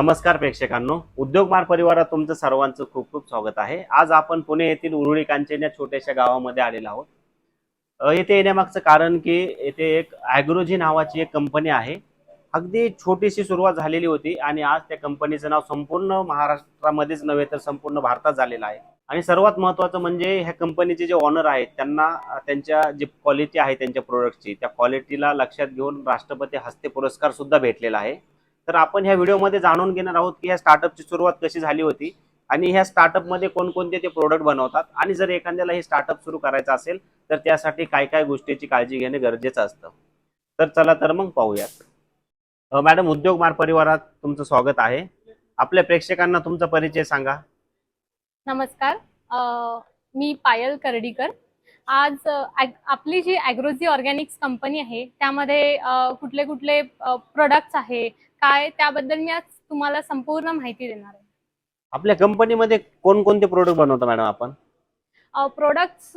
नमस्कार प्रेक्षकांनो. उद्योगमार परिवारात तुमचं सर्वांचं खूप खूप स्वागत आहे. आज आपण पुणे येथील उरुळी कांचन या छोट्याशा गावामध्ये आलेलो आहोत. येथे येण्यामागचं कारण की येथे एक ॲग्रोजी नावाची एक कंपनी आहे. अगदी छोटीशी सुरुवात झालेली होती आणि आज त्या कंपनीचं नाव संपूर्ण महाराष्ट्रामध्येच नव्हे तर संपूर्ण भारतात झालेलं आहे. आणि सर्वात महत्त्वाचं म्हणजे ह्या कंपनीचे जे ऑनर आहेत त्यांना त्यांच्या जी क्वालिटी आहे त्यांच्या प्रोडक्टची त्या क्वालिटीला लक्षात घेऊन राष्ट्रपती हस्ते पुरस्कार सुद्धा भेटलेला आहे. तर आपण ह्या व्हिडिओमध्ये जाणून घेणार आहोत की ह्या स्टार्टअपची सुरुवात कशी झाली होती आणि ह्या स्टार्टअपमध्ये कोणकोणते ते प्रोडक्ट बनवतात. आणि जर एखाद्याला हे स्टार्टअप सुरू करायचं असेल तर त्यासाठी काय काय गोष्टीची काळजी घेणे गरजेचं असतं. तर चला तर मग पाहूयात. मॅडम उद्योग मार परिवारात तुमचं स्वागत आहे. आपल्या प्रेक्षकांना तुमचा परिचय सांगा. नमस्कार. मी पायल करडीकर. आज आपली जी ॲग्रोझी ऑर्गॅनिक्स कंपनी आहे त्यामध्ये कुठले कुठले प्रोडक्ट्स आहे काय त्याबद्दल मी आज तुम्हाला संपूर्ण माहिती देणार आहे. आपल्या कंपनीमध्ये कोणकोणते प्रोडक्ट बनवता मॅडम आपण? प्रोडक्ट्स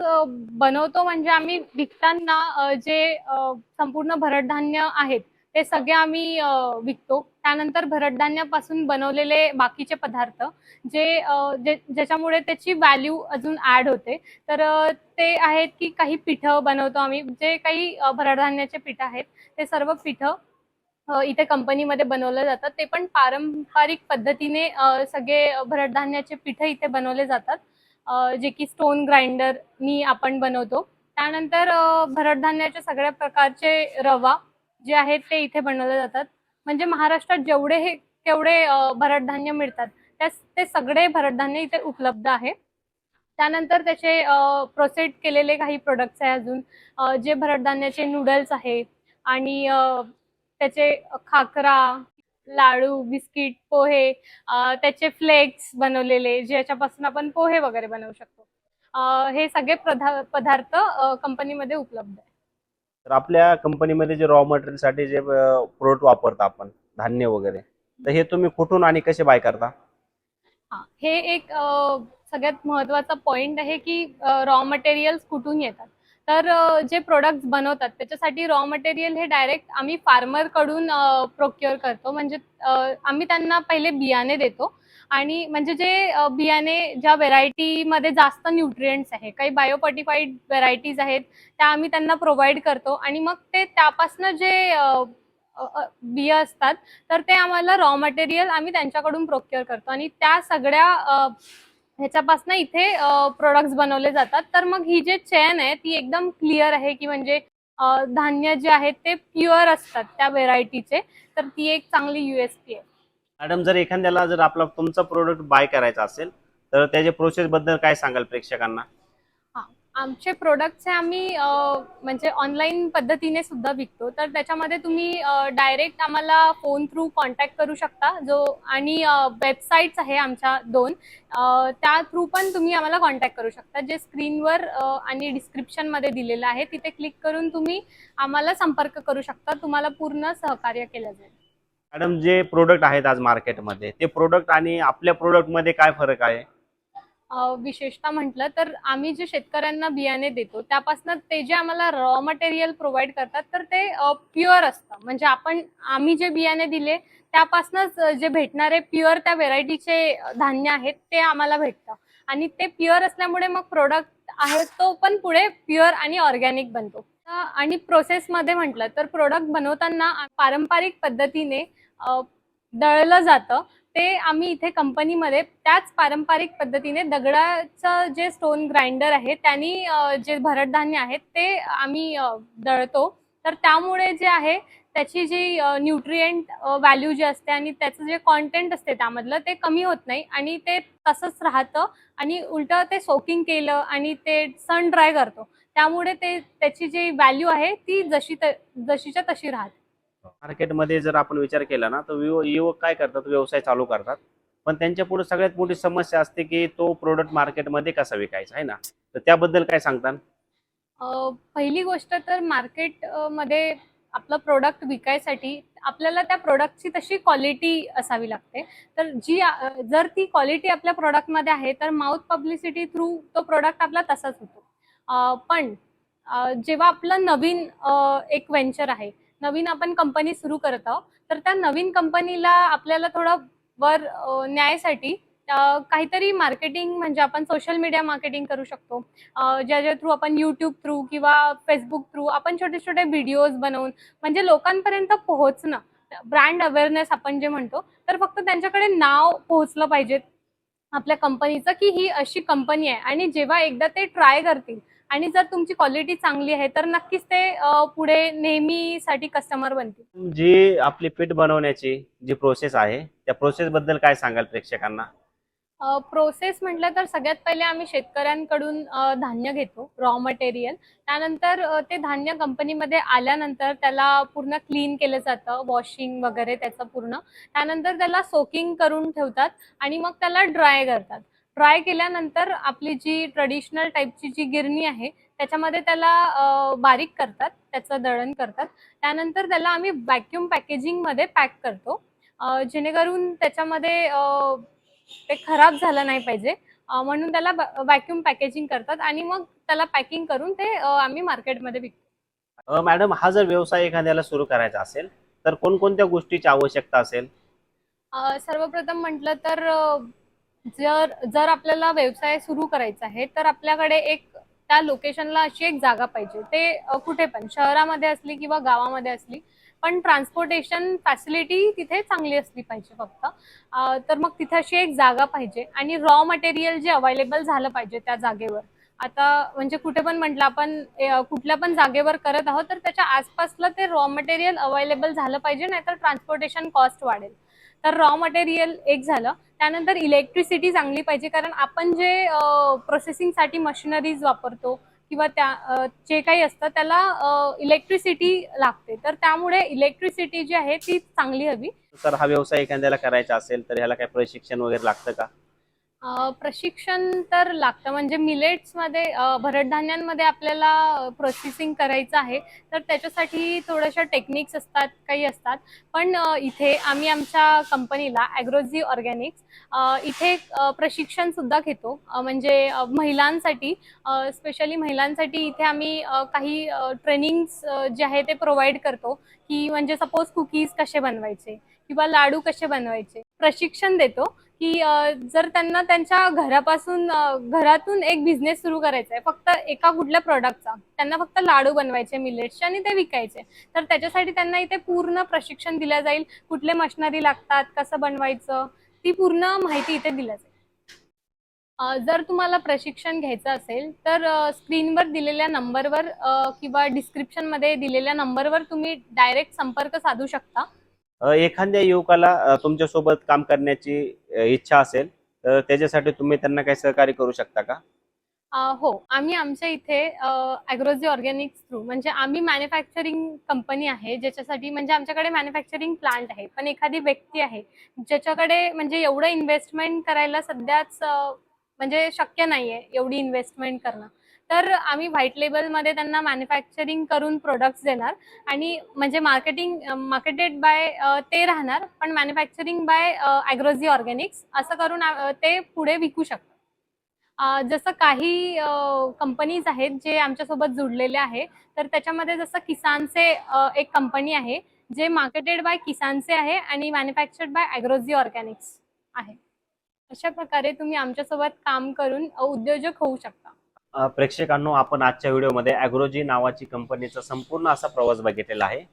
बनवतो म्हणजे आम्ही विकताना अ, जे अ, संपूर्ण भरडधान्य आहेत ते सगळे आम्ही अ, विकतो. त्यानंतर भरडधान्यापासून बनवलेले बाकीचे पदार्थ जे अ, जे ज्याच्यामुळे त्याची व्हॅल्यू अजून ॲड होते. तर अ, ते आहेत की काही पिठं बनवतो आम्ही. जे काही अ, भरडधान्याचे पिठं आहेत ते सर्व पिठं इथे कंपनीमध्ये बनवलं जातात. ते पण पारंपरिक पद्धतीने सगळे भरडधान्याचे पिठं इथे बनवले जातात. जे की स्टोन ग्राइंडरनी आपण बनवतो. त्यानंतर भरडधान्याचे सगळ्या प्रकारचे रवा जे आहेत ते इथे बनवले जातात. म्हणजे महाराष्ट्रात जेवढे हे तेवढे भरडधान्य मिळतात. त्या ते सगळे भरडधान्य इथे उपलब्ध आहे. त्यानंतर त्याचे प्रोसेस केलेले काही प्रोडक्ट्स आहे अजून. जे भरडधान्याचे नूडल्स आहे आणि त्याचे खाकरा लाडू बिस्किट पोहे त्याचे फ्लेक्स बनवलेले ज्याच्यापासून आपण पोहे वगैरे बनवू शकतो. हे सगळे पदार्थ कंपनीमध्ये उपलब्ध आहे. तर आपल्या कंपनीमध्ये जे रॉ मटेरियलसाठी जे प्रोडक्ट वापरता आपण धान्य वगैरे तर हे तुम्ही कुठून आणि कसे बाय करता? हा एक सगळ्यात महत्त्वाचा पॉइंट आहे की रॉ मटेरियल्स कुठून येतात. तर जे प्रोडक्ट्स बनवतात त्याच्यासाठी रॉ मटेरियल हे डायरेक्ट आम्ही फार्मरकडून प्रोक्युअर करतो. म्हणजे आम्ही त्यांना पहिले बियाणे देतो. आणि म्हणजे जे बियाणे ज्या व्हेरायटीमध्ये जास्त न्यूट्रियंट्स आहे काही बायोपर्टिफाईड व्हेरायटीज आहेत त्या आम्ही त्यांना प्रोव्हाइड करतो. आणि मग ते त्यापासनं जे बिया असतात तर ते आम्हाला रॉ मटेरियल आम्ही त्यांच्याकडून प्रोक्युअर करतो. आणि त्या सगळ्या ह्याच्यापासून इथे प्रोडक्ट्स बनवले जातात. तर मग ही जे चेन आहे ती एकदम क्लिअर आहे की म्हणजे धान्य जे आहेत ते प्युअर असतात त्या व्हेरायटीचे तर ती एक चांगली युएसपी आहे. मॅडम जर एखाद्याला जर आपला तुमचा प्रोडक्ट बाय करायचा असेल तर त्याच्या प्रोसेस बद्दल काय सांगाल प्रेक्षकांना? आमचे प्रोडक्ट्स हे आम्ही म्हणजे ऑनलाईन पद्धतीने सुद्धा विकतो. तर त्याच्यामध्ये तुम्ही डायरेक्ट आम्हाला फोन थ्रू कॉन्टॅक्ट करू शकता. जो आणि वेबसाईट्स आहे आमच्या दोन त्या थ्रू पण तुम्ही आम्हाला कॉन्टॅक्ट करू शकता. जे स्क्रीनवर आणि डिस्क्रिप्शनमध्ये दिलेलं आहे तिथे क्लिक करून तुम्ही आम्हाला संपर्क करू शकता. तुम्हाला पूर्ण सहकार्य केलं जाईल. मॅडम जे प्रोडक्ट आहेत आज मार्केटमध्ये ते प्रोडक्ट आणि आपल्या प्रोडक्टमध्ये काय फरक आहे? विशेषतः म्हटलं तर आम्ही जे शेतकऱ्यांना बियाणे देतो त्यापासून ते जे आम्हाला रॉ मटेरियल प्रोव्हाइड करतात तर ते प्युअर असतं. म्हणजे आपण आम्ही जे बियाणे दिले त्यापासूनच जे भेटणारे प्युअर त्या व्हेरायटीचे धान्य आहेत ते आम्हाला भेटतं. आणि ते प्युअर असल्यामुळे मग प्रोडक्ट आहे तो पण पुढे प्युअर आणि ऑर्गॅनिक बनतो. आणि प्रोसेसमध्ये म्हटलं तर प्रोडक्ट बनवताना पारंपरिक पद्धतीने दळलं जातं. ते आम्ही इथे कंपनीमध्ये त्याच पारंपरिक पद्धतीने दगडाचं जे स्टोन ग्राइंडर आहे त्यांनी जे भरडधान्य आहेत ते आम्ही दळतो. तर त्यामुळे जे आहे त्याची जी न्यूट्रिएंट व्हॅल्यू जी असते आणि त्याचं जे कॉन्टेंट असते त्यामधलं ते कमी होत नाही आणि ते तसंच राहतं आणि उलटं ते सोकिंग केलं आणि ते सन ड्राय करतो. त्यामुळे ते त्याची जी व्हॅल्यू आहे ती जशी त- जशीच्या तशी राहते. मार्केटमध्ये जर आपण विचार केला ना तर युव- युवक काय करतात? व्यवसाय चालू करतात. पण त्यांच्या पुढे सगळ्यात मोठी समस्या असते की तो प्रोडक्ट मार्केटमध्ये कसा विकायचा आहे ना? तर त्याबद्दल काय सांगतात पहिली गोष्ट तर मार्केटमध्ये आपलं प्रोडक्ट विकायसाठी आपल्याला त्या प्रोडक्टची तशी क्वालिटी असावी लागते. तर जी जर ती क्वालिटी आपल्या प्रोडक्टमध्ये आहे तर माउथ पब्लिसिटी थ्रू तो प्रोडक्ट आपला तसाच होतो. पण जेव्हा आपलं नवीन एक व्हेंचर आहे नवीन आपण कंपनी सुरू करत आहोत. तर त्या नवीन कंपनीला आपल्याला थोडं वर न्यायसाठी काहीतरी मार्केटिंग म्हणजे आपण सोशल मीडिया मार्केटिंग करू शकतो. ज्या ज्याच्या थ्रू आपण यूट्यूब थ्रू किंवा फेसबुक थ्रू आपण छोटे छोटे व्हिडिओज बनवून म्हणजे लोकांपर्यंत पोहोचणं. ब्रँड अवेअरनेस आपण जे म्हणतो तर फक्त त्यांच्याकडे नाव पोहोचलं पाहिजे आपल्या कंपनीचं की ही अशी कंपनी आहे. आणि जेव्हा एकदा ते ट्राय करतील आणि जर तुमची क्वालिटी चांगली आहे तर नक्कीच ते पुढे नेहमीसाठी कस्टमर बनतील. जी आपली पीठ बनवण्याची जी प्रोसेस आहे त्या प्रोसेस बद्दल काय सांगाल प्रेक्षकांना? प्रोसेस म्हटलं तर सगळ्यात पहिले आम्ही शेतकऱ्यांकडून धान्य घेतो रॉ मटेरियल त्यानंतर ते धान्य कंपनीमध्ये आल्यानंतर त्याला पूर्ण क्लीन केलं जातं वॉशिंग वगैरे त्याचं पूर्ण. त्यानंतर त्याला सोकिंग करून ठेवतात आणि मग त्याला ड्राय करतात. ड्राय केल्यानंतर आपली जी ट्रेडिशनल टाईपची जी गिरणी आहे त्याच्यामध्ये त्याला बारीक करतात त्याचं दळण करतात. त्यानंतर त्याला आम्ही व्हॅक्यूम पॅकेजिंगमध्ये पॅक करतो. जेणेकरून त्याच्यामध्ये ते खराब झालं नाही पाहिजे. म्हणून त्याला व्हॅक्यूम पॅकेजिंग करतात आणि मग त्याला पॅकिंग करून ते आम्ही मार्केटमध्ये विकतो. मॅडम हा जर व्यवसाय एखाद्याला सुरू करायचा असेल तर कोणकोणत्या गोष्टीची आवश्यकता असेल? सर्वप्रथम म्हटलं तर जर जर आपल्याला व्यवसाय सुरू करायचा आहे तर आपल्याकडे एक त्या लोकेशनला अशी एक जागा पाहिजे. ते कुठे पण शहरामध्ये असली किंवा गावामध्ये असली पण ट्रान्सपोर्टेशन फॅसिलिटी तिथे चांगली असली पाहिजे फक्त. तर मग तिथे अशी एक जागा पाहिजे आणि रॉ मटेरियल जे अवेलेबल झालं पाहिजे त्या जागेवर. आता म्हणजे कुठे पण म्हटलं आपण कुठल्या पण जागेवर करत आहोत तर त्याच्या आसपासला ते रॉ मटेरियल अवेलेबल झालं पाहिजे नाहीतर ट्रान्सपोर्टेशन कॉस्ट वाढेल. तर रॉ मटेरियल एक झालं त्यानंतर इलेक्ट्रिसिटी चांगली पाहिजे. कारण आपण जे प्रोसेसिंगसाठी मशिनरीज वापरतो किंवा त्या जे काही असतं त्याला इलेक्ट्रिसिटी लागते. तर त्यामुळे इलेक्ट्रिसिटी जी आहे ती चांगली हवी. तर हा व्यवसाय एखाद्याला करायचा असेल तर ह्याला काही प्रशिक्षण वगैरे लागतं का? प्रशिक्षण तर लागतं. म्हणजे मिलेट्समध्ये मध्ये भरडधान्यांमध्ये आपल्याला प्रोसेसिंग करायचं आहे. तर त्याच्यासाठी थोड्याशा टेक्निक्स असतात काही असतात. पण इथे आम्ही आमच्या कंपनीला ॲग्रोझी ऑर्गॅनिक्स इथे अ, प्रशिक्षण सुद्धा घेतो. म्हणजे महिलांसाठी स्पेशली महिलांसाठी इथे आम्ही काही ट्रेनिंग्स जे आहे ते प्रोव्हाइड करतो. की म्हणजे सपोज कुकीज कसे बनवायचे? किंवा लाडू कसे बनवायचे? प्रशिक्षण देतो की जर त्यांना त्यांच्या घरापासून घरातून एक बिझनेस सुरू करायचा आहे फक्त एका कुठल्या प्रॉडक्टचा त्यांना फक्त लाडू बनवायचे मिलेट्सचे आणि ते विकायचे तर त्याच्यासाठी त्यांना इथे पूर्ण प्रशिक्षण दिलं जाईल. कुठले मशनरी लागतात कसं बनवायचं ती पूर्ण माहिती इथे दिल्या जाईल. जर तुम्हाला प्रशिक्षण घ्यायचं असेल तर स्क्रीनवर दिलेल्या नंबरवर किंवा डिस्क्रिप्शनमध्ये दिलेल्या नंबरवर तुम्ही डायरेक्ट संपर्क साधू शकता. एखाद्या युवकाला तुमच्यासोबत काम करण्याची इच्छा असेल तर त्याच्यासाठी तुम्ही त्यांना काही सहकार्य करू शकता का? हो. आम्ही आमच्या इथे अॅग्रोजी ऑर्गॅनिक्स थ्रू म्हणजे आम्ही मॅन्युफॅक्चरिंग कंपनी आहे ज्याच्यासाठी म्हणजे आमच्याकडे मॅन्युफॅक्चरिंग प्लांट आहे. पण एखादी व्यक्ती आहे ज्याच्याकडे म्हणजे एवढं इन्व्हेस्टमेंट करायला सध्याच म्हणजे शक्य नाही आहे एवढी इन्व्हेस्टमेंट करणं. तर आम्ही व्हाईट लेबलमध्ये त्यांना मॅन्युफॅक्चरिंग करून प्रोडक्ट्स देणार. आणि म्हणजे मार्केटिंग मार्केटेड बाय ते राहणार पण मॅन्युफॅक्चरिंग बाय ॲग्रोझी ऑर्गॅनिक्स असं करून ते पुढे विकू शकतात. जसं काही कंपनीज आहेत जे आमच्यासोबत जुडलेले आहे तर त्याच्यामध्ये जसं किसानचे एक कंपनी आहे जे मार्केटेड बाय किसानचे आहे आणि मॅन्युफॅक्चर्ड बाय ॲग्रोझी ऑर्गॅनिक्स आहे. अशा प्रकारे तुम्ही आमच्यासोबत काम करून उद्योजक होऊ शकता. प्रेक्षकांनो आपण आजच्या व्हिडिओमध्ये ॲग्रोजी नावाची कंपनीचा संपूर्ण असा प्रवास बघितलेला आहे.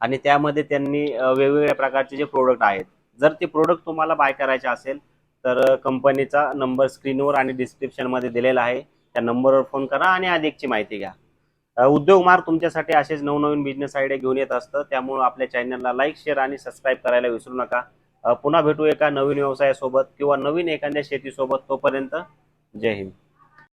आणि त्यामध्ये त्यांनी वेगवेगळ्या प्रकारचे जे प्रोडक्ट आहेत जर ते प्रोडक्ट तुम्हाला बाय करायचे असेल तर कंपनीचा नंबर स्क्रीनवर आणि डिस्क्रिप्शनमध्ये दिलेला आहे. त्या नंबरवर फोन करा आणि अधिकची माहिती घ्या. उद्योग मार तुमच्यासाठी असेच नवनवीन बिझनेस आयडिया घेऊन येत असतं. त्यामुळं आपल्या चॅनलला लाईक शेअर आणि सबस्क्राईब करायला विसरू नका. पुन्हा भेटू एका नवीन व्यवसायासोबत किंवा नवीन एखाद्या शेतीसोबत तोपर्यंत जय हिंद.